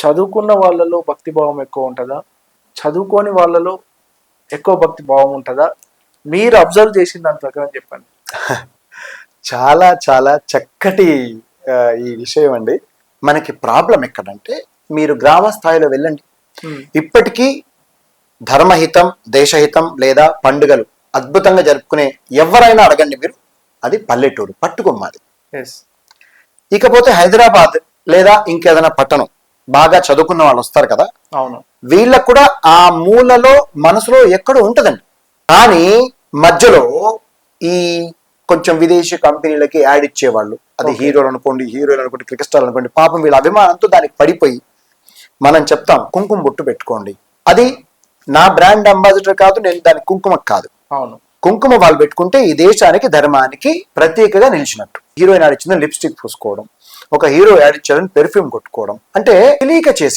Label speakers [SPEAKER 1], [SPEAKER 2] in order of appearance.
[SPEAKER 1] చదువుకున్న వాళ్ళలో భక్తి భావం ఎక్కువ ఉంటుందా? చదువుకోని వాళ్ళలో ఎక్కువ భక్తి భావం ఉంటుందా? మీరు అబ్జర్వ్ చేసిన దాని ప్రకారం చెప్పండి.
[SPEAKER 2] చాలా చాలా చక్కటి ఈ విషయం అండి. మనకి ప్రాబ్లం ఎక్కడంటే మీరు గ్రామ స్థాయిలో వెళ్ళండి. ఇప్పటికీ ధర్మహితం దేశహితం లేదా పండుగలు అద్భుతంగా జరుపుకునే ఎవరైనా అడగండి మీరు. అది పల్లెటూరు పట్టుకొమ్మది. ఇకపోతే హైదరాబాద్ లేదా ఇంకేదైనా పట్టణం. బాగా చదువుకున్న వాళ్ళు వస్తారు కదా?
[SPEAKER 1] అవును.
[SPEAKER 2] వీళ్ళకు కూడా ఆ మూలలో మనసులో ఎక్కడో ఉంటదండి. కానీ మధ్యలో ఈ కొంచెం విదేశీ కంపెనీలకి యాడ్ ఇచ్చేవాళ్ళు. అది. హీరోలు అనుకోండి హీరోలు అనుకోండి క్రికెట్ స్టార్ అనుకోండి పాపం వీళ్ళ అభిమానంతో దానికి పడిపోయి మనం చెప్తాం కుంకుమ బొట్టు పెట్టుకోండి. అది నా బ్రాండ్ అంబాసిడర్ కాదు నేను దాని కుంకుమ కాదు.
[SPEAKER 1] అవును.
[SPEAKER 2] కుంకుమ వాళ్ళు పెట్టుకుంటే ఈ దేశానికి ధర్మానికి ప్రత్యేకగా నిలిచినట్టు. హీరోయిన్ యాడ్ ఇచ్చిందని లిప్స్టిక్ పూసుకోవడం. ఒక హీరో యాడ్ ఇచ్చారని పెర్ఫ్యూమ్ కొట్టుకోవడం. అంటే తెలియక చేసి